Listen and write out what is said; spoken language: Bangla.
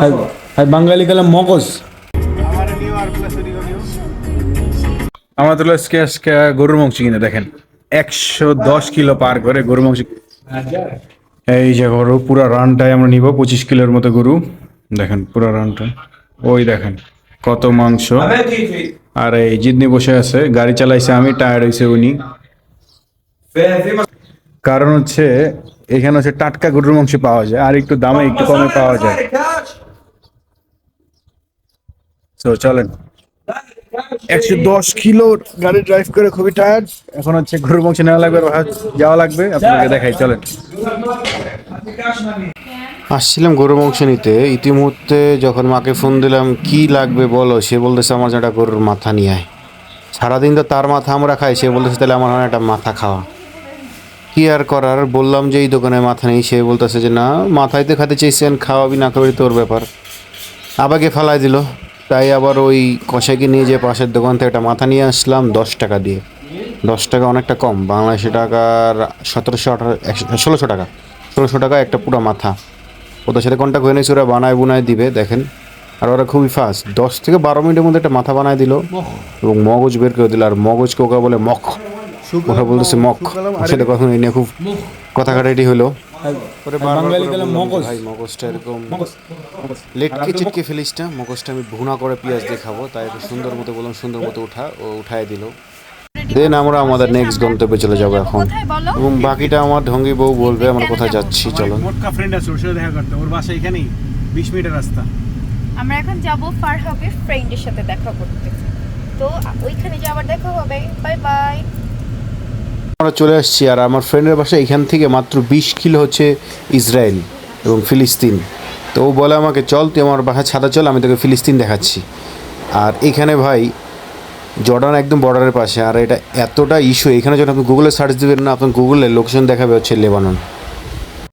আর বাঙালি কালাম মগজ। আমার তো আজকে আজকে গরুর মাংস কিনে, দেখেন। একশো দশ কিলো পার করে গরুর মাংস। এই যে গরু, পুরো রানটাই আমরা নিব, পঁচিশ কিলোর মতো গরু। দেখেন, পুরো রানটা। ওই দেখেন, কত মাংস। আর এই জিদনি বসে আছে, গাড়ি চালাইছে আমি, টায়ার্ড হয়েছে উনি। কারণ হচ্ছে এখানে হচ্ছে টাটকা গরুর মাংস পাওয়া যায় আর একটু দামে একটু কমে পাওয়া যায়। তো চলেন। একশো দশ কিলো গাড়ি ড্রাইভ করে খুবই টায়ার্ড এখন হচ্ছে গরুর মাংস নেওয়া লাগবে যাওয়া লাগবে। আপনাকে দেখাই চলেন। আসছিলাম গরু মাংস নিতে। ইতিমধ্যে যখন মাকে ফোন দিলাম কি লাগবে বলো? সে বলতেছে আমার যেটা গরুর মাথা নিয়ে আয়। সারাদিন তো তার মাথা আমরা খাই সে বলতেছে তাহলে আমার হয় একটা মাথা খাওয়া। কি আর করার বললাম যে এই দোকানে মাথা নেই সে বলতেছে যে না মাথায় তো খাতে চেয়েছেন খাওয়াবি না খাওয়াবি তোর ব্যাপার। আবাকে ফালাই দিল তাই আবার ওই কষাইকে নিয়ে যে পাশের দোকান থেকে একটা মাথা নিয়ে আসলাম দশ টাকা দিয়ে। দশ টাকা অনেকটা কম বাংলাদেশি টাকার সতেরোশো আঠারো ষোলোশো টাকা। ষোলোশো টাকা একটা পুরো মাথা। ওদের সাথে কন্ট্যাক্ট হয়ে নিয়েছে ওরা বানায় বুনায় দিবে দেখেন। আর ওরা খুবই ফাস্ট দশ থেকে বারো মিনিটের মধ্যে একটা মাথা বানায় দিল এবং মগজ বের করে দিল আর মগজ ওকে বলে মখ ওরা বলতেছে ওর সাথে কথা এই নিয়ে খুব কথা কাটাটি হলো। মগজ। ভাই মগজটা এরকম লেটকে চিটকে ফেলিস না মগজটা আমি ভুনা করে পেঁয়াজ দিয়ে খাব। তাই একটু সুন্দর মতো বললাম সুন্দর মতো উঠা ও উঠায় দিল। দেন আমরা আমাদের নেক্সট গন্তব্যে চলে যাব এখন। এবং বাকিটা আমার ঢঙ্গি বউ বলবে আমরা কোথায় যাচ্ছি চলো। মোটকা ফ্রেন্ড আছে ওর সাথে দেখা করতে। ওর বাসা এখানেই বিশ মিনিটের রাস্তা। আমরা এখন যাব ফারহাবের ফ্রেন্ডের সাথে দেখা করতে। তো ওইখানে যাওয়ার দেখা হবে। বাই বাই আমরা চলে আসছি, আর আমার ফ্রেন্ডের বাসা এখান থেকে মাত্র বিশ কিলো হচ্ছে ইসরায়েল এবং ফিলিস্তিন। তো ও বলে আমাকে, চল, তুই আমার বাসা ছাদা চল, আমি তোকে ফিলিস্তিন দেখাচ্ছি। আর এখানে ভাই, জর্ডান একদম বর্ডারের পাশে, আর এটা এতটা ইস্যু এখানে যখন আপনি গুগলে সার্চ দেবেন না, আপনার গুগলে লোকেশন দেখাবে হচ্ছে লেবানন।